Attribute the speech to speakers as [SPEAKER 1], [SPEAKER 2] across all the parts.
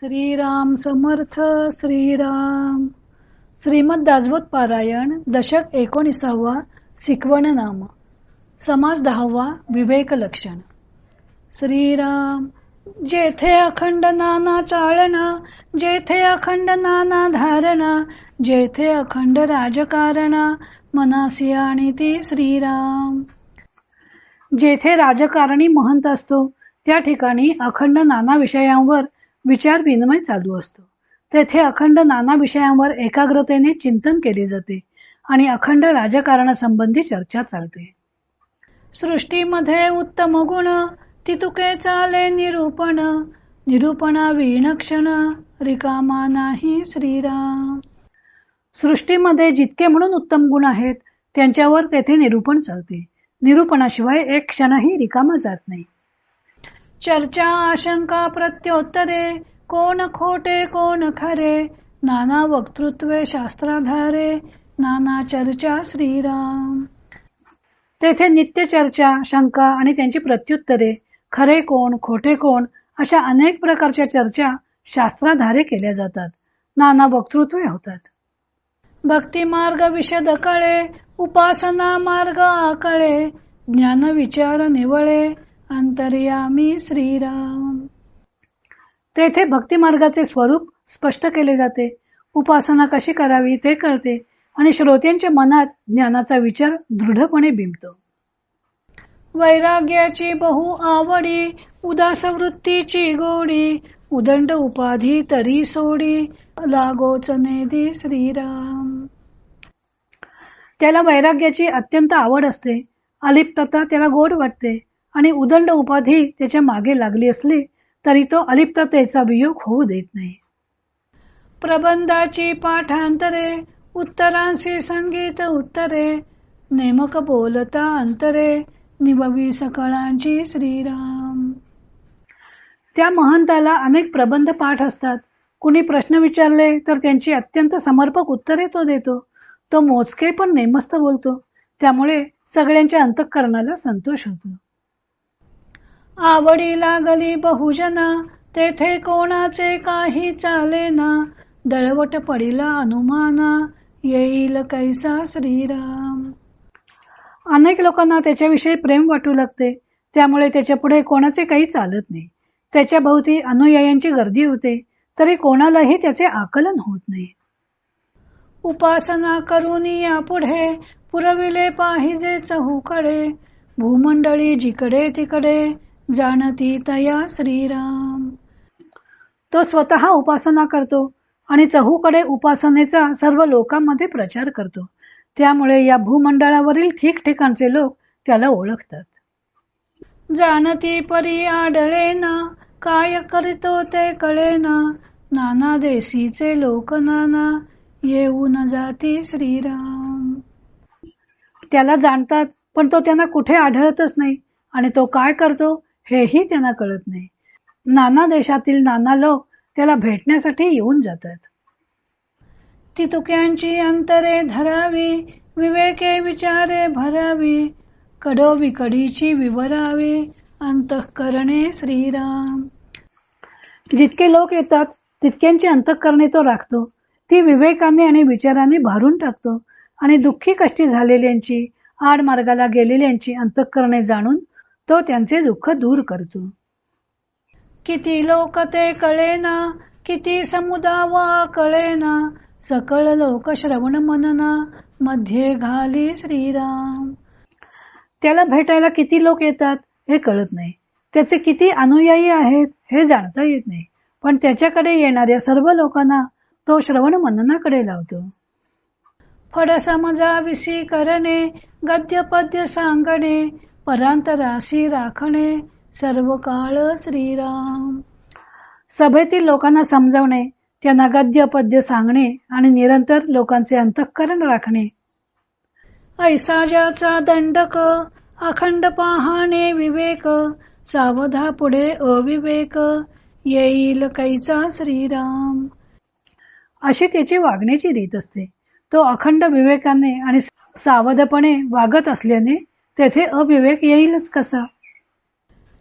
[SPEAKER 1] श्रीराम समर्थ श्रीराम. श्रीमद दासबोध पारायण दशक एकोणीसावा सिकवण नाम. समास दहावा विवेक लक्षण. श्रीराम जेथे अखंड नाना चाळणा जेथे अखंड नाना धारणा जेथे अखंड राजकारणा मनासी आणि ती श्रीराम. जेथे राजकारणी महंत असतो त्या ठिकाणी अखंड नाना विषयांवर विचार विनिमय चालू असतो. तेथे अखंड नाना विषयांवर एकाग्रतेने चिंतन केले जाते आणि अखंड राजकारणासंबंधी चर्चा चालते. सृष्टीमध्ये उत्तम गुण तितुके चाले निरूपण निरूपणा विणक्षण रिकामा नाही श्रीराम. सृष्टीमध्ये जितके म्हणून उत्तम गुण आहेत त्यांच्यावर तेथे निरूपण चालते. निरूपणाशिवाय एक क्षणही रिकामा जात नाही. चर्चा आशंका प्रत्योत्तरे कोण खोटे कोण खरे नाना वक्तृत्वे शास्त्राधारे नाना चर्चा श्रीराम. तेथे नित्य चर्चा शंका आणि त्यांची प्रत्युत्तरे खरे कोण खोटे कोण अशा अनेक प्रकारच्या चर्चा शास्त्राधारे केल्या जातात. नाना वक्तृत्वे होतात. भक्ती मार्ग विशद कळे उपासना मार्ग आकळे ज्ञान विचार निवळे अंतर्यामी श्रीराम. तेथे भक्ती मार्गाचे स्वरूप स्पष्ट केले जाते. उपासना कशी करावी ते करते आणि श्रोत्यांच्या मनात ज्ञानाचा विचार दृढपणे बिंबतो. वैराग्याची बहु आवडी उदास वृत्तीची गोडी उदंड उपाधी तरी सोडी लागोच नेदी श्रीराम. त्याला वैराग्याची अत्यंत आवड असते. अलिप्तता त्याला गोड वाटते. आणि उदंड उपाधी त्याच्यामागे लागली असली तरी तो अलिप्ततेचा वियोग होऊ देत नाही. प्रबंधाची पाठांतरे उत्तरांशी संगीत उत्तरे नेमक बोलता अंतरे निववी सकळांची श्रीराम. त्या महंताला अनेक प्रबंध पाठ असतात. कुणी प्रश्न विचारले तर त्यांची अत्यंत समर्पक उत्तरे तो देतो. तो मोजके पण नेमस्त बोलतो. त्यामुळे सगळ्यांच्या अंतःकरणाला संतोष होतो. आवडी लागली बहुजना तेथे कोणाचे काही चालेना. दळवट पडिला अनुमाना येईल कैसा श्रीराम. अनेक लोकांना त्याच्याविषयी प्रेम वाटू लागते त्यामुळे त्याच्या पुढे कोणाचे काही चालत नाही. त्याच्या भोवती अनुयायांची गर्दी होते तरी कोणालाही त्याचे आकलन होत नाही. उपासना करून या पुढे पुरविले पाहिजे चहूकडे. भूमंडळी जिकडे तिकडे जाणती तया श्रीराम. तो स्वतः उपासना करतो आणि चहूकडे उपासनेचा सर्व लोकांमध्ये प्रचार करतो. त्यामुळे या भूमंडळावरील ठिकठिकाणचे लोक त्याला ओळखतात. जाणती परी आढळे ना काय करीतो ते कळेना नाना देशीचे लोक नाना येऊन जाती श्रीराम. त्याला जाणतात पण तो त्यांना कुठे आढळतच नाही आणि तो काय करतो? हेही त्यांना कळत नाही. नाना देशातील नाना लोक त्याला भेटण्यासाठी येऊन जातात. ती तुक्यांची अंतरे धरावी विवेके विचारे भरावी कडो विकडीची विवरावी अंतःकरणे श्रीराम. जितके लोक येतात तितक्यांची अंतःकरणे तो राखतो. ती विवेकाने आणि विचाराने भारून टाकतो. आणि दुःखी कष्टी झालेल्यांची आड मार्गाला गेलेल्यांची अंतःकरणे जाणून तो त्यांचे दुःख दूर करतो. किती लोक ते कळेना किती समुदावा कळेना सकळ लोक श्रवण मनना मध्ये घाली श्रीराम. त्याला भेटायला किती लोक येतात हे कळत नाही. त्याचे किती अनुयायी आहेत हे जाणता येत नाही. पण त्याच्याकडे येणाऱ्या सर्व लोकांना तो श्रवण मननाकडे लावतो. फड समजाविसी करणे गद्य पद्य सांगणे परांतराशी राखणे सर्व काळ श्रीराम. सभेतील लोकांना समजावणे त्यांना गद्य पद्य सांगणे आणि निरंतर लोकांचे अंतःकरण राखणे. ऐसाजाचा दंडक अखंड पाहणे विवेक सावधा पुढे अविवेक येईल कैसा श्रीराम. अशी त्याची वागण्याची रीत असते. तो अखंड विवेकाने आणि सावधपणे वागत असल्याने तेथे अविवेक येईलच कसा?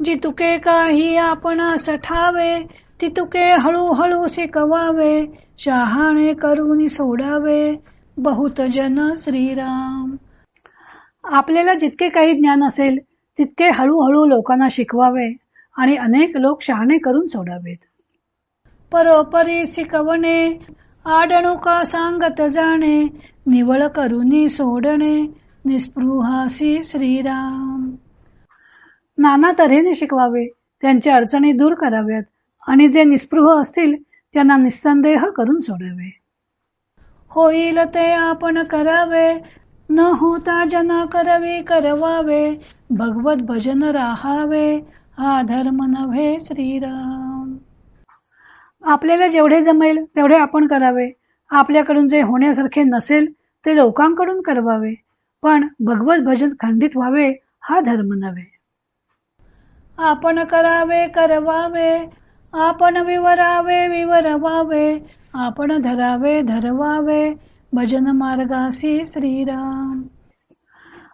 [SPEAKER 1] जी तुके काही आपण ठावे तितुके हळूहळू शिकवावे शहाणे करून सोडावे. बहुत जन श्रीराम. आपल्याला जितके काही ज्ञान असेल तितके हळूहळू लोकांना शिकवावे आणि अनेक लोक शहाणे करून सोडावेत. परोपरी शिकवणे आडणुका सांगत जाणे निवळ करुनी सोडणे निस्पृहासी श्रीराम. नाना तऱ्हेने शिकवावे त्यांच्या अडचणी दूर कराव्यात आणि जे निस्पृह असतील त्यांना निस्संदेह करून सोडावे. होईल ते आपण करावे न होता जना करवी करवावे भगवत भजन राहावे हा धर्म नव्हे श्रीराम. आपल्याला जेवढे जमेल तेवढे आपण करावे. आपल्याकडून जे होण्यासारखे नसेल ते लोकांकडून करवावे. पण भगवत भजन खंडित व्हावे हा धर्म नव्हे. आपण करावे करवावे आपण विवरावे विवरवावे आपण धरावे धरवावे. भजन मार्गासी श्रीराम.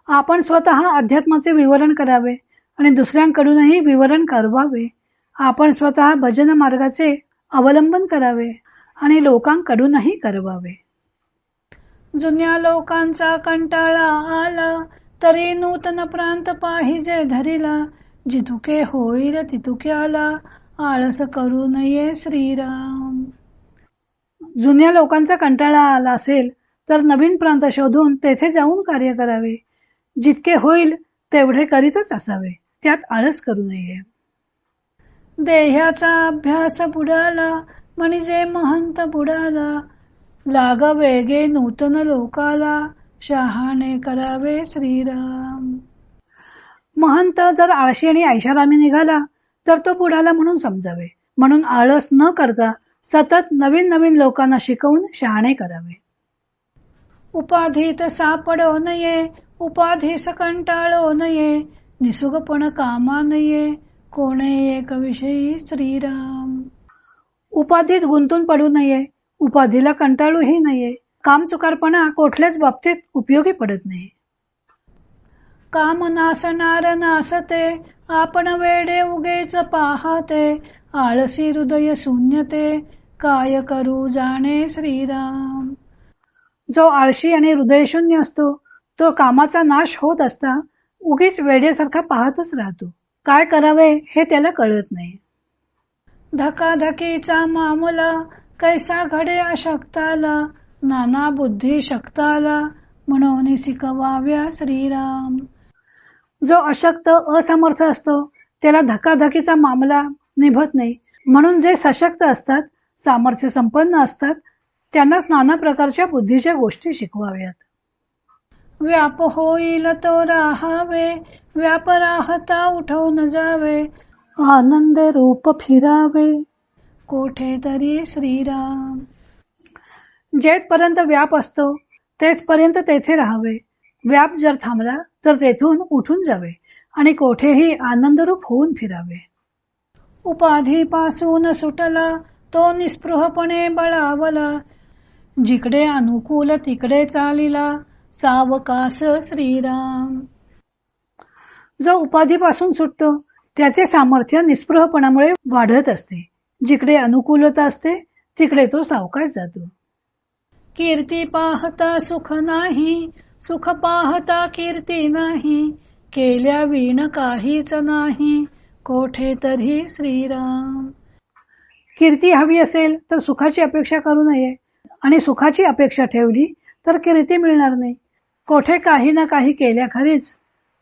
[SPEAKER 1] आपण स्वतः अध्यात्माचे विवरण करावे आणि दुसऱ्यांकडूनही विवरण करवावे. आपण स्वतः भजन मार्गाचे अवलंबन करावे आणि लोकांकडूनही करवावे. जुन्या लोकांचा कंटाळा आला तरी नूतन प्रांत पाहिजे धरिला जितुके होईल तितुके आला आळस करू नये श्रीराम. जुन्या लोकांचा कंटाळा आला असेल तर नवीन प्रांत शोधून तेथे जाऊन कार्य करावे. जितके होईल तेवढे करीतच असावे. त्यात आळस करू नये. देह्याचा अभ्यास बुडाला म्हणजे महंत बुडाला लाग वेगे नूतन लोकाला शहाणे करावे श्रीराम. महंत जर आळशी आणि ऐशारामी निघाला तर तो बुडाला म्हणून समजावे. म्हणून आळस न करता सतत नवीन नवीन लोकांना शिकवून शहाणे करावे. उपाधीत सापडो नये उपाधीस कंटाळो नये निसुगपण कामा नये कोणे एक विषयी श्रीराम. उपाधीत गुंतून पडू नये उपाधीला कंटाळूही नाहीये. काम चुकारपणा कुठल्याच बाबतीत उपयोगी पडत नाही. काम नासणार नासते आपण वेडे उगेच पाहते आळसी हृदय शून्यते काय करू जाणे श्रीराम. जो आळशी आणि हृदय शून्य असतो तो कामाचा नाश होत असता उगीच वेड्यासारखा पाहतच राहतो. काय करावे हे त्याला कळत नाही. धकाधकीचा मामला कैसा घडे अशक्ताला नाना बुद्धी शक्ताला म्हणून शिकवाव्या श्रीराम. जो अशक्त असमर्थ असतो त्याला धकाधकीचा मामला निभत नाही. म्हणून जे सशक्त असतात सामर्थ्य संपन्न असतात त्यांनाच नाना प्रकारच्या बुद्धीच्या गोष्टी शिकवाव्यात. व्याप होईल तो राहावे व्याप राहता उठवून जावे आनंद रूप फिरावे. कुठेतरी श्रीराम. जेथपर्यंत व्याप असतो तेथपर्यंत तेथे राहावे. व्याप जर थांबला तर तेथून उठून जावे आणि कोठेही आनंदरूप होऊन फिरावे. उपाधीपासून सुटला तो निस्पृहपणे बळावला. जिकडे अनुकूल तिकडे चालिला सावकास श्रीराम. जो उपाधीपासून सुटतो त्याचे सामर्थ्य निस्पृहपणामुळे वाढत असते. जिकडे अनुकूलता असते तिकडे तो सावकाश जातो. कीर्ती पाहता सुख नाही सुख पाहता कीर्ती नाही केल्या विण काहीच नाही कोठे तरी श्रीराम. कीर्ती हवी असेल तर सुखाची अपेक्षा करू नये आणि सुखाची अपेक्षा ठेवली तर कीर्ती मिळणार नाही. कोठे काही ना काही केल्याखरीच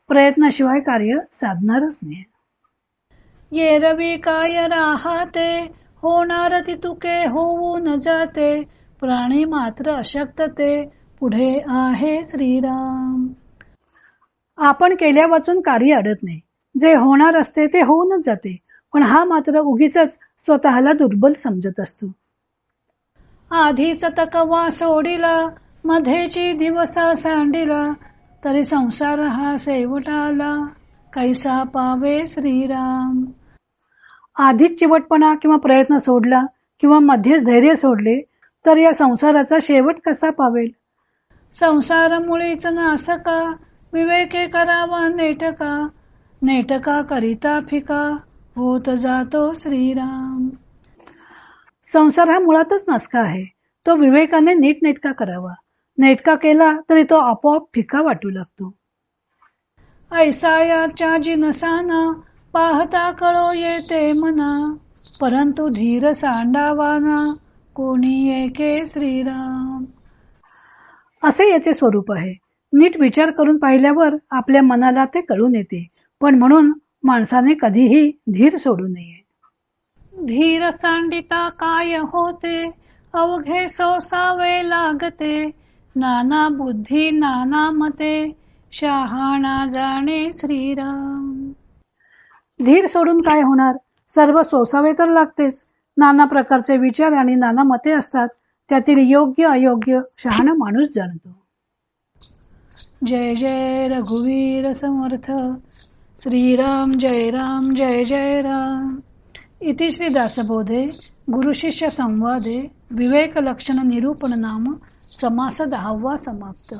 [SPEAKER 1] प्रयत्नाशिवाय कार्य साधणारच नाही. ये रवी काय राहते? होणार ती तुके होऊ न जाते. प्राणी मात्र अशक्त ते पुढे आहे श्रीराम. आपण केल्या वाचून कार्य अडत नाही. जे होणार असते ते होऊनच जाते. पण हा मात्र उगीच स्वतःला दुर्बल समजत असतो. आधीच तकवा सोडिला मध्येची दिवसा सांडिला तरी संसार हा शेवटाला. कैसा पावे श्रीराम? आधीच चिवटपणा किंवा प्रयत्न सोडला किंवा मध्येच धैर्य सोडले तर या संसाराचा शेवट कसा पावेल? संसार मुळीच नासका विवेके करावा नेटका. नेटका करिता फिका. होत जातो श्रीराम. संसार हा मुळातच नसका आहे. तो विवेकाने नीटनेटका करावा. नेटका केला तरी तो आपोआप फिका वाटू लागतो. ऐसा याच्या जिनसाना पाहता कळो येते मना परंतु धीर सांडावाना कोणी एके श्रीराम. असे याचे स्वरूप आहे. नीट विचार करून पाहिल्यावर आपल्या मनाला ते कळून येते. पण म्हणून माणसाने कधीही धीर सोडू नये. धीर सांडिता काय होते? अवघे सोसावे लागते. नाना बुद्धी नाना मते. शहाणा जाणे श्रीराम. धीर सोडून काय होणार? सर्व सोसावे तर लागतेच. नाना प्रकारचे विचार आणि नाना मते असतात. त्यातील योग्य अयोग्य शहाणा माणूस जाणतो. जय जय रघुवीर समर्थ. श्रीराम जय राम जय जय राम. इति श्री दासबोधे गुरुशिष्य संवादे विवेक लक्षण निरूपण नाम समास दहावा समाप्त.